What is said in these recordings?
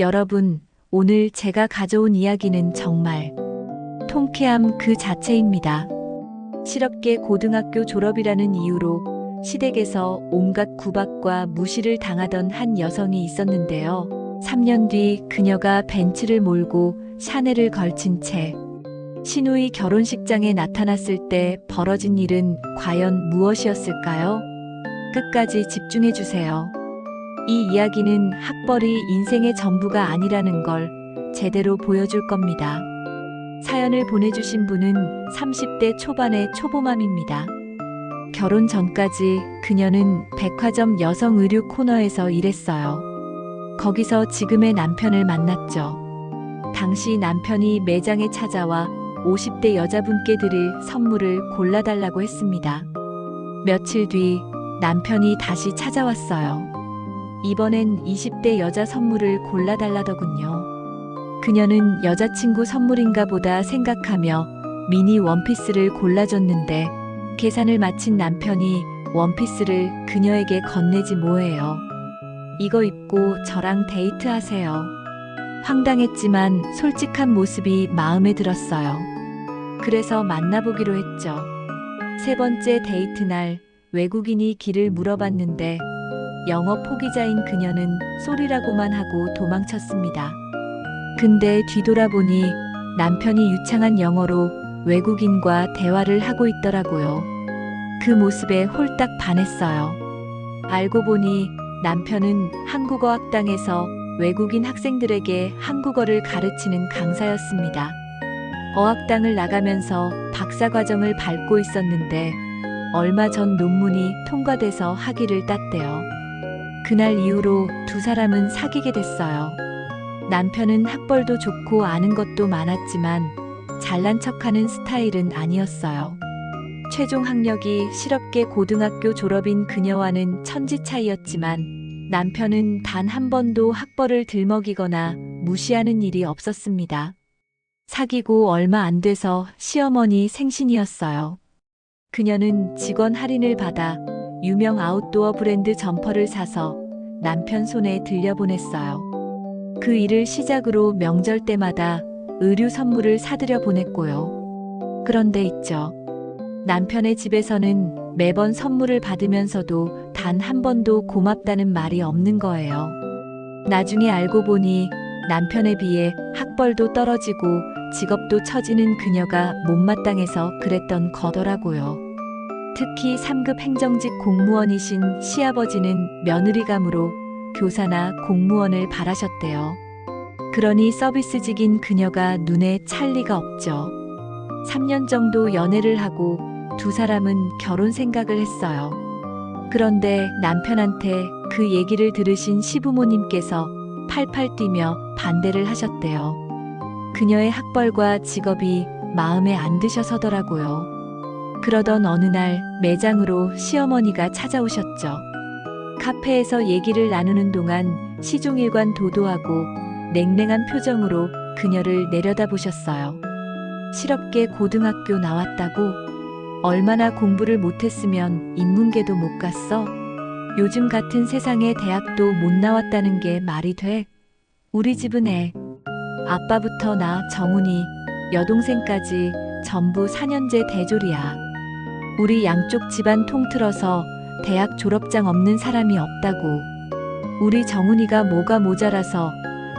여러분, 오늘 제가 가져온 이야기는 정말 통쾌함 그 자체입니다. 실업계 고등학교 졸업이라는 이유로 시댁에서 온갖 구박과 무시를 당하던 한 여성이 있었는데요. 3년 뒤 그녀가 벤츠를 몰고 샤넬을 걸친 채 신우이 결혼식장에 나타났을 때 벌어진 일은 과연 무엇이었을까요? 끝까지 집중해 주세요. 이 이야기는 학벌이 인생의 전부가 아니라는 걸 제대로 보여줄 겁니다. 사연을 보내주신 분은 30대 초반의 초보맘입니다. 결혼 전까지 그녀는 백화점 여성 의류 코너에서 일했어요. 거기서 지금의 남편을 만났죠. 당시 남편이 매장에 찾아와 50대 여자분께 드릴 선물을 골라달라고 했습니다. 며칠 뒤 남편이 다시 찾아왔어요. 이번엔 20대 여자 선물을 골라달라더군요. 그녀는 여자친구 선물인가 보다 생각하며 미니 원피스를 골라줬는데 계산을 마친 남편이 원피스를 그녀에게 건네지 뭐예요. 이거 입고 저랑 데이트하세요. 황당했지만 솔직한 모습이 마음에 들었어요. 그래서 만나보기로 했죠. 세 번째 데이트 날 외국인이 길을 물어봤는데 영어 포기자인 그녀는 쏘리라고만 하고 도망쳤습니다. 근데 뒤돌아보니 남편이 유창한 영어로 외국인과 대화를 하고 있더라고요. 그 모습에 홀딱 반했어요. 알고 보니 남편은 한국어 학당에서 외국인 학생들에게 한국어를 가르치는 강사였습니다. 어학당을 나가면서 박사 과정을 밟고 있었는데 얼마 전 논문이 통과돼서 학위를 땄대요. 그날 이후로 두 사람은 사귀게 됐어요. 남편은 학벌도 좋고 아는 것도 많았지만 잘난 척하는 스타일은 아니었어요. 최종 학력이 실업계 고등학교 졸업인 그녀와는 천지 차이였지만 남편은 단 한 번도 학벌을 들먹이거나 무시하는 일이 없었습니다. 사귀고 얼마 안 돼서 시어머니 생신이었어요. 그녀는 직원 할인을 받아 유명 아웃도어 브랜드 점퍼를 사서 남편 손에 들려보냈어요. 그 일을 시작으로 명절 때마다 의류 선물을 사들여 보냈고요. 그런데 있죠. 남편의 집에서는 매번 선물을 받으면서도 단 한 번도 고맙다는 말이 없는 거예요. 나중에 알고 보니 남편에 비해 학벌도 떨어지고 직업도 처지는 그녀가 못마땅해서 그랬던 거더라고요. 특히 3급 행정직 공무원이신 시아버지는 며느리감으로 교사나 공무원을 바라셨대요. 그러니 서비스직인 그녀가 눈에 찰 리가 없죠. 3년 정도 연애를 하고 두 사람은 결혼 생각을 했어요. 그런데 남편한테 그 얘기를 들으신 시부모님께서 팔팔 뛰며 반대를 하셨대요. 그녀의 학벌과 직업이 마음에 안 드셔서더라고요. 그러던 어느 날 매장으로 시어머니가 찾아오셨죠. 카페에서 얘기를 나누는 동안 시종일관 도도하고 냉랭한 표정으로 그녀를 내려다보셨어요. 실업계 고등학교 나왔다고? 얼마나 공부를 못했으면 인문계도 못 갔어? 요즘 같은 세상에 대학도 못 나왔다는 게 말이 돼? 우리 집은 애. 아빠부터 나 정훈이, 여동생까지 전부 4년제 대졸이야. 우리 양쪽 집안 통틀어서 대학 졸업장 없는 사람이 없다고. 우리 정훈이가 뭐가 모자라서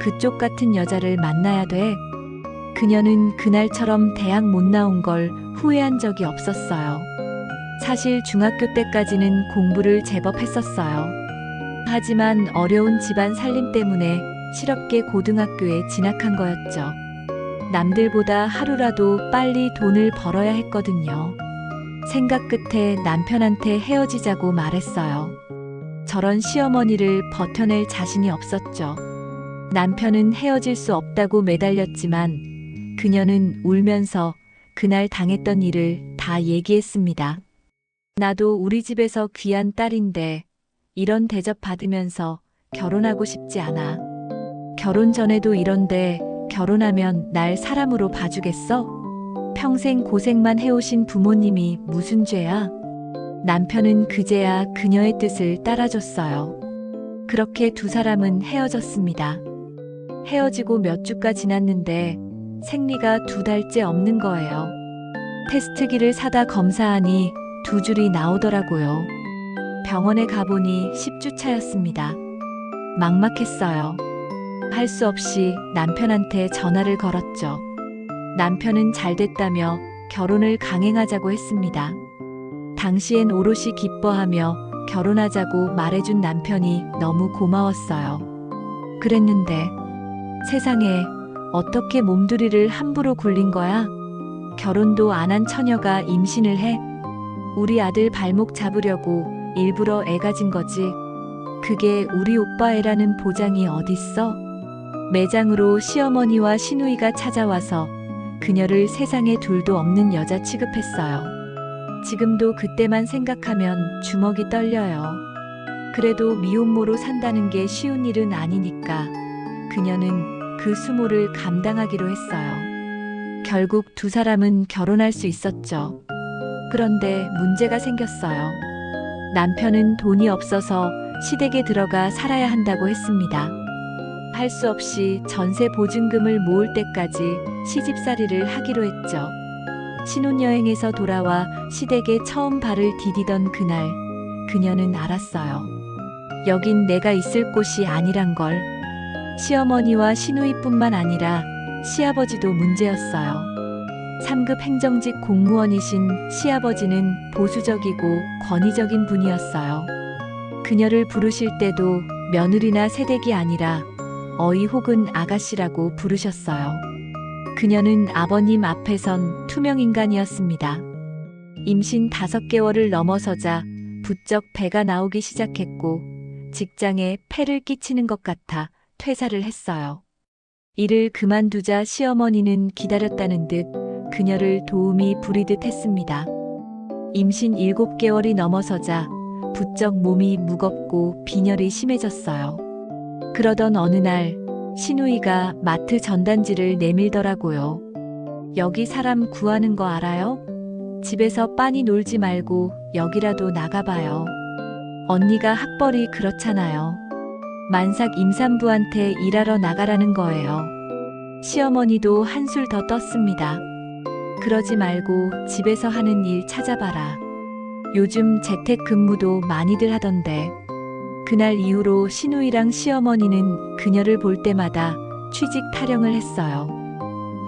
그쪽 같은 여자를 만나야 돼. 그녀는 그날처럼 대학 못 나온 걸 후회한 적이 없었어요. 사실 중학교 때까지는 공부를 제법 했었어요. 하지만 어려운 집안 살림 때문에 실업계 고등학교에 진학한 거였죠. 남들보다 하루라도 빨리 돈을 벌어야 했거든요. 생각 끝에 남편한테 헤어지자고 말했어요. 저런 시어머니를 버텨낼 자신이 없었죠. 남편은 헤어질 수 없다고 매달렸지만 그녀는 울면서 그날 당했던 일을 다 얘기했습니다. 나도 우리 집에서 귀한 딸인데 이런 대접 받으면서 결혼하고 싶지 않아. 결혼 전에도 이런데 결혼하면 날 사람으로 봐주겠어? 평생 고생만 해오신 부모님이 무슨 죄야? 남편은 그제야 그녀의 뜻을 따라줬어요. 그렇게 두 사람은 헤어졌습니다. 헤어지고 몇 주가 지났는데 생리가 두 달째 없는 거예요. 테스트기를 사다 검사하니 두 줄이 나오더라고요. 병원에 가보니 10주 차였습니다. 막막했어요. 할 수 없이 남편한테 전화를 걸었죠. 남편은 잘 됐다며 결혼을 강행하자고 했습니다. 당시엔 오롯이 기뻐하며 결혼하자고 말해준 남편이 너무 고마웠어요. 그랬는데 세상에 어떻게 몸두리를 함부로 굴린 거야? 결혼도 안 한 처녀가 임신을 해? 우리 아들 발목 잡으려고 일부러 애 가진 거지. 그게 우리 오빠 애라는 보장이 어딨어? 매장으로 시어머니와 시누이가 찾아와서 그녀를 세상에 둘도 없는 여자 취급했어요. 지금도 그때만 생각하면 주먹이 떨려요. 그래도 미혼모로 산다는 게 쉬운 일은 아니니까 그녀는 그 수모를 감당하기로 했어요. 결국 두 사람은 결혼할 수 있었죠. 그런데 문제가 생겼어요. 남편은 돈이 없어서 시댁에 들어가 살아야 한다고 했습니다. 할 수 없이 전세 보증금을 모을 때까지 시집살이를 하기로 했죠. 신혼여행에서 돌아와 시댁에 처음 발을 디디던 그날, 그녀는 알았어요. 여긴 내가 있을 곳이 아니란 걸. 시어머니와 시누이뿐만 아니라 시아버지도 문제였어요. 3급 행정직 공무원이신 시아버지는 보수적이고 권위적인 분이었어요. 그녀를 부르실 때도 며느리나 새댁이 아니라 어이 혹은 아가씨라고 부르셨어요. 그녀는 아버님 앞에선 투명인간이었습니다. 임신 5개월을 넘어서자 부쩍 배가 나오기 시작했고 직장에 폐를 끼치는 것 같아 퇴사를 했어요. 일을 그만두자 시어머니는 기다렸다는 듯 그녀를 도움이 부리듯 했습니다. 임신 7개월이 넘어서자 부쩍 몸이 무겁고 빈혈이 심해졌어요. 그러던 어느 날 신우이가 마트 전단지를 내밀더라고요. 여기 사람 구하는 거 알아요? 집에서 빤히 놀지 말고 여기라도 나가봐요. 언니가 학벌이 그렇잖아요. 만삭 임산부한테 일하러 나가라는 거예요. 시어머니도 한술 더 떴습니다. 그러지 말고 집에서 하는 일 찾아봐라. 요즘 재택 근무도 많이들 하던데. 그날 이후로 신우이랑 시어머니는 그녀를 볼 때마다 취직 타령을 했어요.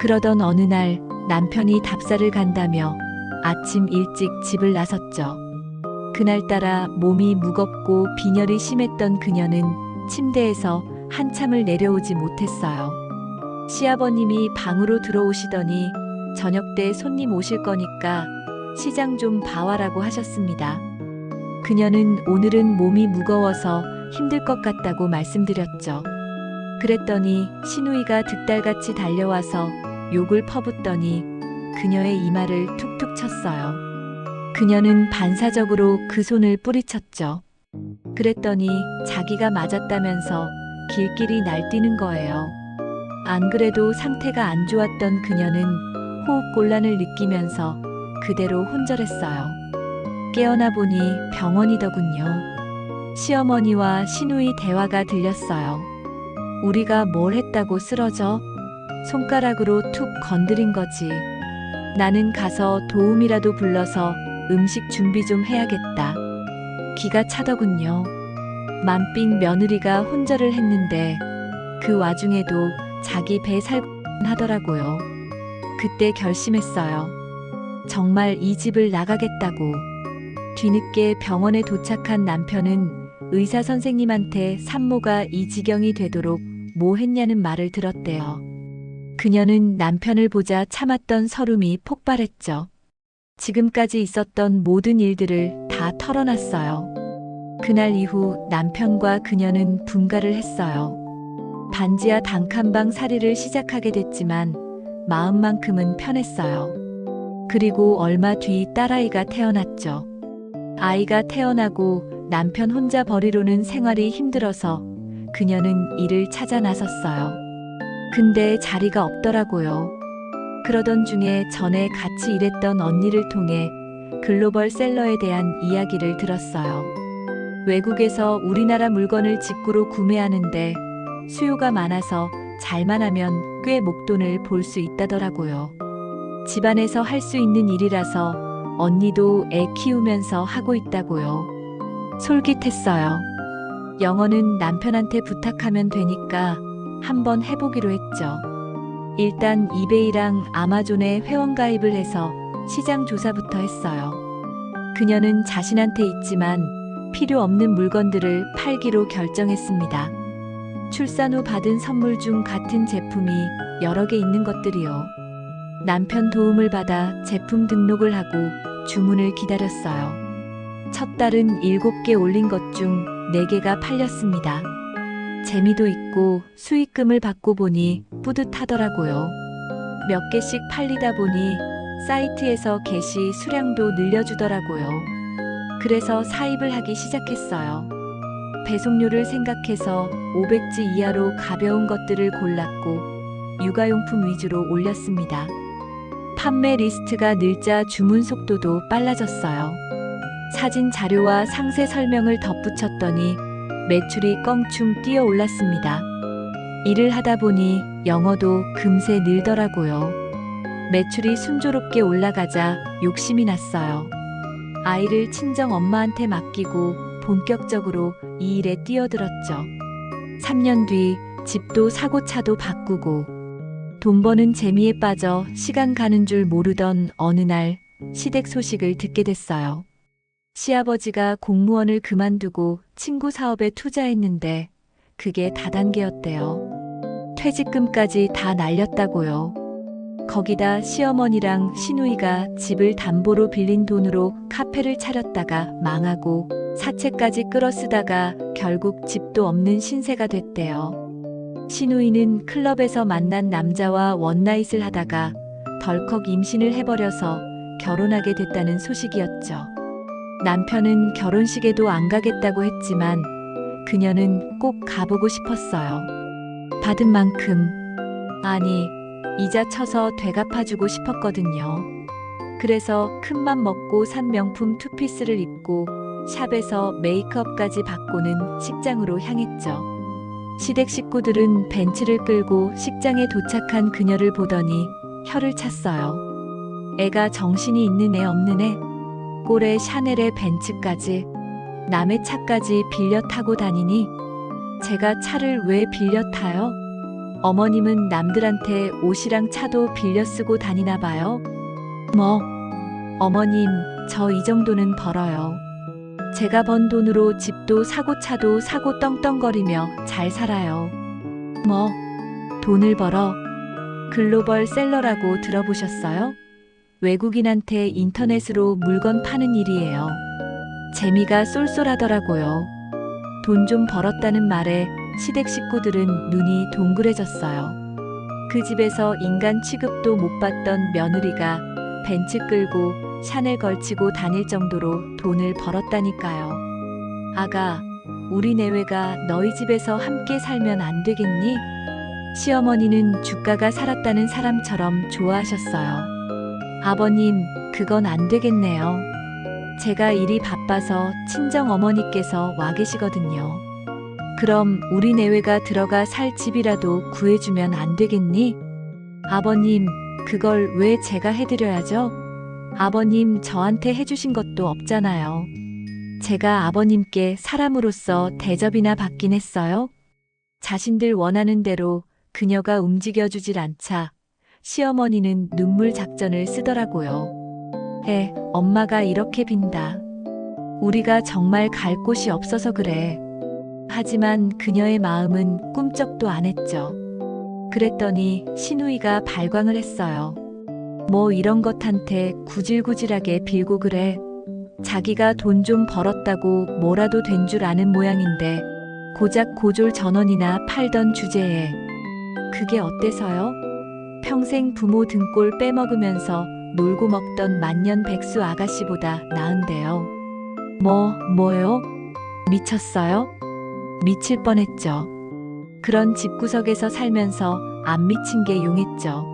그러던 어느 날 남편이 답사를 간다며 아침 일찍 집을 나섰죠. 그날따라 몸이 무겁고 빈혈이 심했던 그녀는 침대에서 한참을 내려오지 못했어요. 시아버님이 방으로 들어오시더니 저녁 때 손님 오실 거니까 시장 좀 봐와라고 하셨습니다. 그녀는 오늘은 몸이 무거워서 힘들 것 같다고 말씀드렸죠. 그랬더니 신우이가 득달같이 달려와서 욕을 퍼붓더니 그녀의 이마를 툭툭 쳤어요. 그녀는 반사적으로 그 손을 뿌리쳤죠. 그랬더니 자기가 맞았다면서 길길이 날뛰는 거예요. 안 그래도 상태가 안 좋았던 그녀는 호흡 곤란을 느끼면서 그대로 혼절했어요. 깨어나 보니 병원이더군요. 시어머니와 시누이 대화가 들렸어요. 우리가 뭘 했다고 쓰러져? 손가락으로 툭 건드린 거지. 나는 가서 도움이라도 불러서 음식 준비 좀 해야겠다. 기가 차더군요. 만삥 며느리가 혼절을 했는데 그 와중에도 자기 배 살고 하더라고요. 그때 결심했어요. 정말 이 집을 나가겠다고. 뒤늦게 병원에 도착한 남편은 의사 선생님한테 산모가 이 지경이 되도록 뭐 했냐는 말을 들었대요. 그녀는 남편을 보자 참았던 서름이 폭발했죠. 지금까지 있었던 모든 일들을 다 털어놨어요. 그날 이후 남편과 그녀는 분가를 했어요. 반지하 단칸방 살이를 시작하게 됐지만 마음만큼은 편했어요. 그리고 얼마 뒤 딸아이가 태어났죠. 아이가 태어나고 남편 혼자 버리로는 생활이 힘들어서 그녀는 일을 찾아 나섰어요. 근데 자리가 없더라고요. 그러던 중에 전에 같이 일했던 언니를 통해 글로벌 셀러에 대한 이야기를 들었어요. 외국에서 우리나라 물건을 직구로 구매하는데 수요가 많아서 잘만 하면 꽤 목돈을 벌 수 있다더라고요. 집안에서 할 수 있는 일이라서 언니도 애 키우면서 하고 있다고요. 솔깃했어요. 영어는 남편한테 부탁하면 되니까 한번 해보기로 했죠. 일단 이베이랑 아마존에 회원 가입을 해서 시장 조사부터 했어요. 그녀는 자신한테 있지만 필요 없는 물건들을 팔기로 결정했습니다. 출산 후 받은 선물 중 같은 제품이 여러 개 있는 것들이요. 남편 도움을 받아 제품 등록을 하고 주문을 기다렸어요. 첫 달은 7개 올린 것 중 4개가 팔렸습니다. 재미도 있고 수익금을 받고 보니 뿌듯하더라고요. 몇 개씩 팔리다 보니 사이트에서 게시 수량도 늘려주더라고요. 그래서 사입을 하기 시작했어요. 배송료를 생각해서 500지 이하로 가벼운 것들을 골랐고 육아용품 위주로 올렸습니다. 판매 리스트가 늘자 주문 속도도 빨라졌어요. 사진 자료와 상세 설명을 덧붙였더니 매출이 껑충 뛰어 올랐습니다. 일을 하다 보니 영어도 금세 늘더라고요. 매출이 순조롭게 올라가자 욕심이 났어요. 아이를 친정 엄마한테 맡기고 본격적으로 이 일에 뛰어들었죠. 3년 뒤 집도 사고 차도 바꾸고 돈 버는 재미에 빠져 시간 가는 줄 모르던 어느 날 시댁 소식을 듣게 됐어요. 시아버지가 공무원을 그만두고 친구 사업에 투자했는데 그게 다단계였대요. 퇴직금까지 다 날렸다고요. 거기다 시어머니랑 시누이가 집을 담보로 빌린 돈으로 카페를 차렸다가 망하고 사채까지 끌어쓰다가 결국 집도 없는 신세가 됐대요. 시누이는 클럽에서 만난 남자와 원나잇을 하다가 덜컥 임신을 해버려서 결혼하게 됐다는 소식이었죠. 남편은 결혼식에도 안 가겠다고 했지만 그녀는 꼭 가보고 싶었어요. 받은 만큼, 아니, 이자 쳐서 되갚아주고 싶었거든요. 그래서 큰맘 먹고 산 명품 투피스를 입고 샵에서 메이크업까지 받고는 식장으로 향했죠. 시댁 식구들은 벤츠를 끌고 식장에 도착한 그녀를 보더니 혀를 찼어요. 애가 정신이 있는 애 없는 애, 꼴에 샤넬의 벤츠까지, 남의 차까지 빌려 타고 다니니 제가 차를 왜 빌려 타요? 어머님은 남들한테 옷이랑 차도 빌려 쓰고 다니나 봐요. 뭐, 어머님, 저 이 정도는 벌어요. 제가 번 돈으로 집도 사고 차도 사고 떵떵거리며 잘 살아요. 뭐, 돈을 벌어. 글로벌 셀러라고 들어보셨어요? 외국인한테 인터넷으로 물건 파는 일이에요. 재미가 쏠쏠하더라고요. 돈 좀 벌었다는 말에 시댁 식구들은 눈이 동그래졌어요. 그 집에서 인간 취급도 못 받던 며느리가 벤츠 끌고 샤넬 걸치고 다닐 정도로 돈을 벌었다니까요. 아가, 우리 내외가 너희 집에서 함께 살면 안 되겠니? 시어머니는 주가가 살았다는 사람처럼 좋아하셨어요. 아버님, 그건 안 되겠네요. 제가 일이 바빠서 친정 어머니께서 와 계시거든요. 그럼 우리 내외가 들어가 살 집이라도 구해주면 안 되겠니? 아버님, 그걸 왜 제가 해드려야죠? 아버님 저한테 해주신 것도 없잖아요. 제가 아버님께 사람으로서 대접이나 받긴 했어요. 자신들 원하는 대로 그녀가 움직여주질 않자 시어머니는 눈물 작전을 쓰더라고요. 에, 엄마가 이렇게 빈다. 우리가 정말 갈 곳이 없어서 그래. 하지만 그녀의 마음은 꿈쩍도 안 했죠. 그랬더니 신우이가 발광을 했어요. 뭐 이런 것한테 구질구질하게 빌고 그래. 자기가 돈 좀 벌었다고 뭐라도 된 줄 아는 모양인데 고작 고졸 전원이나 팔던 주제에 그게 어때서요? 평생 부모 등골 빼먹으면서 놀고 먹던 만년 백수 아가씨보다 나은데요. 뭐, 뭐요? 미쳤어요? 미칠 뻔했죠. 그런 집구석에서 살면서 안 미친 게 용했죠.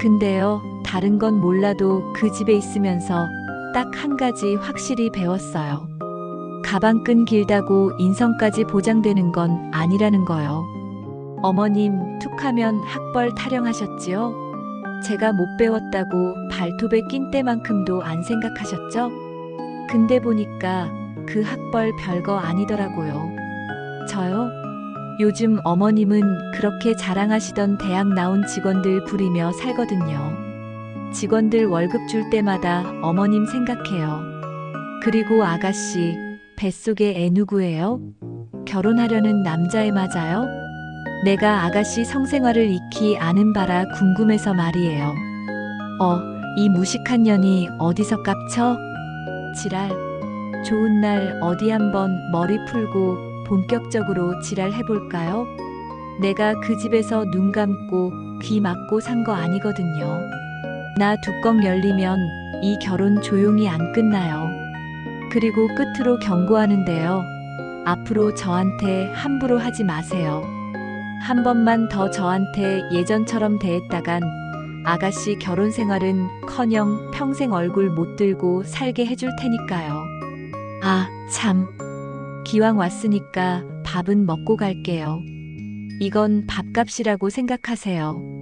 근데요, 다른 건 몰라도 그 집에 있으면서 딱 한 가지 확실히 배웠어요. 가방끈 길다고 인성까지 보장되는 건 아니라는 거요. 어머님 툭 하면 학벌 타령하셨지요? 제가 못 배웠다고 발톱에 낀 때만큼도 안 생각하셨죠? 근데 보니까 그 학벌 별거 아니더라고요. 저요? 요즘 어머님은 그렇게 자랑하시던 대학 나온 직원들 부리며 살거든요. 직원들 월급 줄 때마다 어머님 생각해요. 그리고 아가씨, 뱃속에 애 누구예요? 결혼하려는 남자애 맞아요? 내가 아가씨 성생활을 익히 아는 바라 궁금해서 말이에요. 어, 이 무식한 년이 어디서 깝쳐? 지랄. 좋은 날 어디 한번 머리 풀고 본격적으로 지랄 해볼까요? 내가 그 집에서 눈 감고 귀 막고 산 거 아니거든요. 나 뚜껑 열리면 이 결혼 조용히 안 끝나요. 그리고 끝으로 경고하는데요. 앞으로 저한테 함부로 하지 마세요. 한 번만 더 저한테 예전처럼 대했다간 아가씨 결혼 생활은 커녕 평생 얼굴 못 들고 살게 해줄 테니까요. 아, 참. 기왕 왔으니까 밥은 먹고 갈게요. 이건 밥값이라고 생각하세요.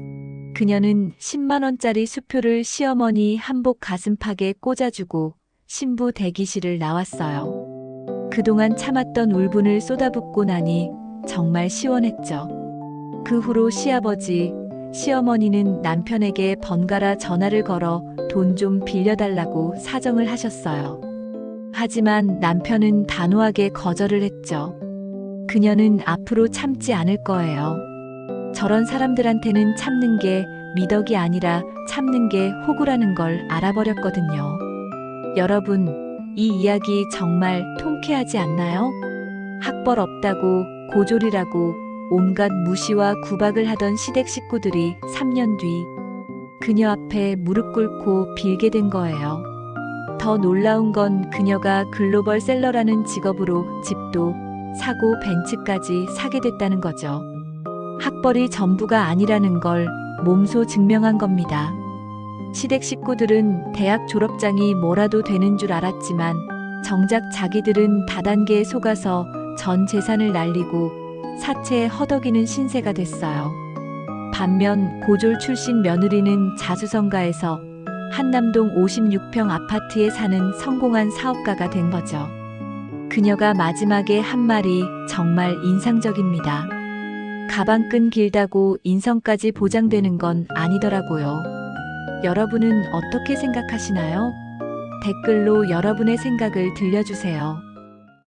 그녀는 10만원짜리 수표를 시어머니 한복 가슴팍에 꽂아주고 신부 대기실을 나왔어요. 그동안 참았던 울분을 쏟아붓고 나니 정말 시원했죠. 그 후로 시아버지, 시어머니는 남편에게 번갈아 전화를 걸어 돈 좀 빌려달라고 사정을 하셨어요. 하지만 남편은 단호하게 거절을 했죠. 그녀는 앞으로 참지 않을 거예요. 저런 사람들한테는 참는 게 미덕이 아니라 참는 게 호구라는 걸 알아버렸거든요. 여러분, 이 이야기 정말 통쾌하지 않나요? 학벌 없다고 고졸이라고 온갖 무시와 구박을 하던 시댁 식구들이 3년 뒤 그녀 앞에 무릎 꿇고 빌게 된 거예요. 더 놀라운 건 그녀가 글로벌 셀러라는 직업으로 집도 사고 벤츠까지 사게 됐다는 거죠. 학벌이 전부가 아니라는 걸 몸소 증명한 겁니다. 시댁 식구들은 대학 졸업장이 뭐라도 되는 줄 알았지만 정작 자기들은 다단계에 속아서 전 재산을 날리고 사채에 허덕이는 신세가 됐어요. 반면 고졸 출신 며느리는 자수성가에서 한남동 56평 아파트에 사는 성공한 사업가가 된 거죠. 그녀가 마지막에 한 말이 정말 인상적입니다. 가방끈 길다고 인성까지 보장되는 건 아니더라고요. 여러분은 어떻게 생각하시나요? 댓글로 여러분의 생각을 들려주세요.